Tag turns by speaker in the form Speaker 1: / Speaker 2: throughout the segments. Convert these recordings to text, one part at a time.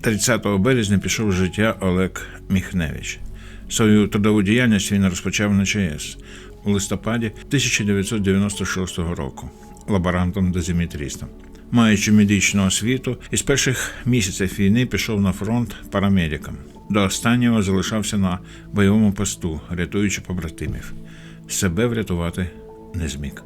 Speaker 1: 30 березня пішов з життя Олег Міхневич. Свою трудову діяльність він розпочав на ЧАЕС у листопаді 1996 року лаборантом дозиметристом. Маючи медичну освіту, із перших місяців війни пішов на фронт парамедиком. До останнього залишався на бойовому посту, рятуючи побратимів. Себе врятувати не зміг.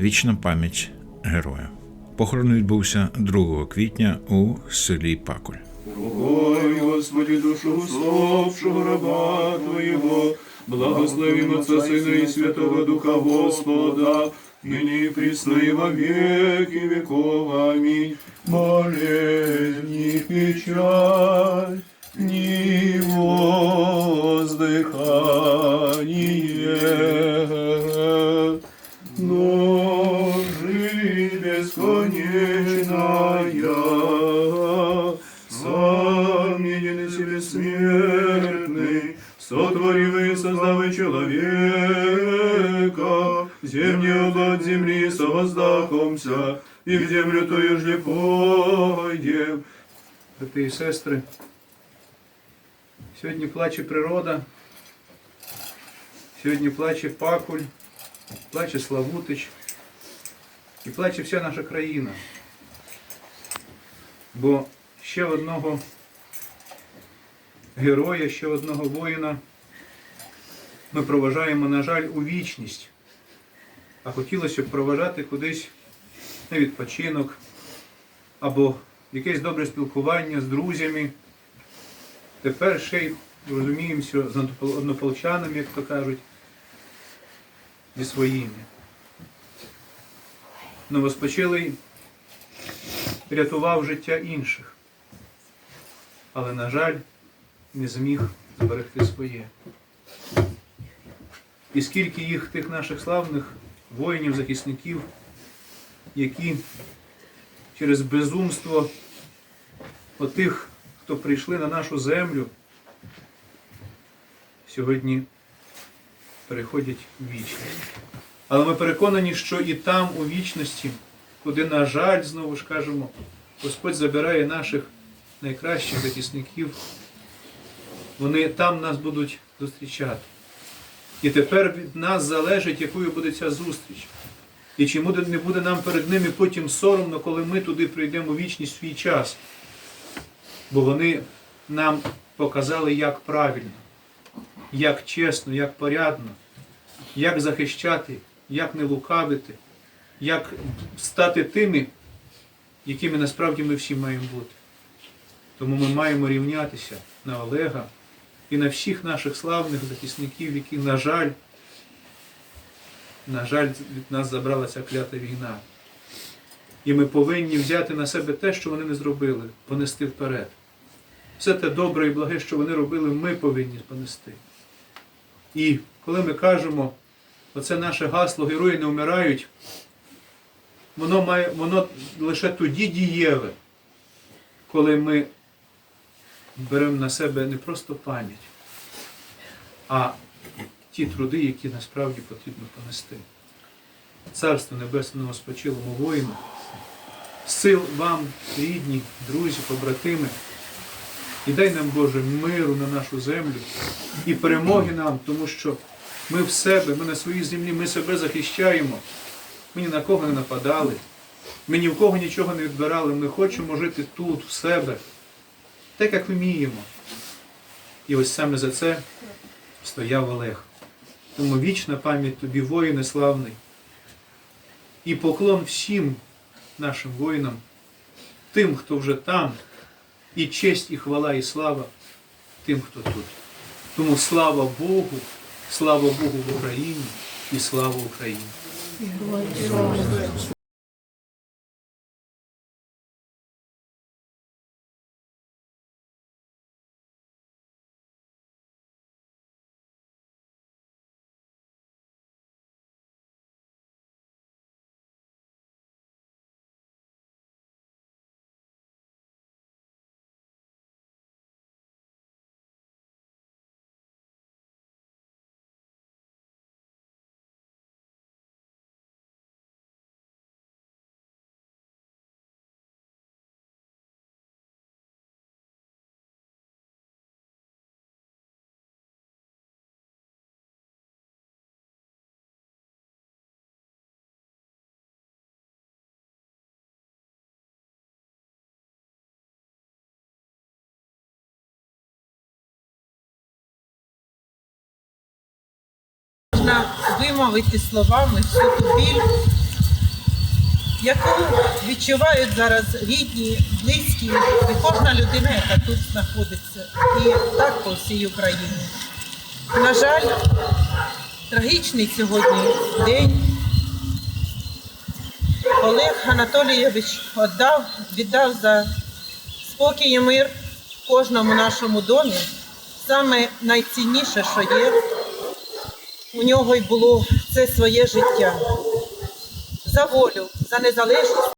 Speaker 1: Вічна пам'ять героя. Похорон відбувся 2 квітня у селі Пакуль.
Speaker 2: Ой, Господи, душу усопшего раба Твоего, благословим Отца, Сына и Святого Духа Господа, ныне и присно и во веки веков. Аминь. Болезнь, ни печаль, ни воздыхание, сам единый себе смертный, сотворил и создал и человека, землю от земли совоздахомся, и в землю тою же пойдем.
Speaker 3: брати і сестри. Сьогодні плаче природа, сьогодні плаче Пакуль, плаче Славутич і плаче вся наша країна. Бо ще одного героя, ще одного воїна ми проважаємо, на жаль, у вічність. А хотілося б проважати кудись на відпочинок або якесь добре спілкування з друзями. Тепер ще й розуміємося з однополчанами, як то кажуть, зі своїми. Новоспочилий рятував життя інших, але, на жаль, не зміг зберегти своє. І скільки їх тих наших славних воїнів, захисників, які через безумство отих, хто прийшли на нашу землю, сьогодні переходять в вічність. Але ми переконані, що і там, у вічності, куди, на жаль, знову ж кажемо, Господь забирає наших найкращих захисників, вони там нас будуть зустрічати. І тепер від нас залежить, якою буде ця зустріч. І чи не буде нам перед ними потім соромно, коли ми туди прийдемо вічність свій час. Бо вони нам показали, як правильно, як чесно, як порядно, як захищати, як не лукавити, як стати тими, якими насправді ми всі маємо бути. Тому ми маємо рівнятися на Олега і на всіх наших славних захисників, які, на жаль, на жаль, від нас забрала ця клята війна. І ми повинні взяти на себе те, що вони не зробили, понести вперед. Все те добре і благе, що вони робили, ми повинні понести. І коли ми кажемо, оце наше гасло герої не вмирають, воно, має, воно лише тоді дієве, коли ми беремо на себе не просто пам'ять, а ті труди, які насправді потрібно понести. Царство Небесного спочилому воїну, сил вам, рідні, друзі, побратими, і дай нам, Боже, миру на нашу землю і перемоги нам, тому що ми в себе, ми на своїй землі, ми себе захищаємо. Ми ні на кого не нападали, ми ні в кого нічого не відбирали. Ми хочемо жити тут, в себе, так як вміємо. І ось саме за це стояв Олег. Тому вічна пам'ять тобі, воїне славний. І поклон всім нашим воїнам, тим, хто вже там, і честь, і хвала, і слава тим, хто тут. Тому слава Богу, слава Богу в Україні і слава Україні.
Speaker 4: Можна вимовити словами всю ту біль, яку відчувають зараз рідні, близькі і кожна людина, яка тут знаходиться, і так по всій Україні. На жаль, трагічний сьогодні день. Олег Анатолійович віддав, віддав за спокій і мир в кожному нашому домі. Саме найцінніше, що є, у нього й було це своє життя. За волю, за незалежність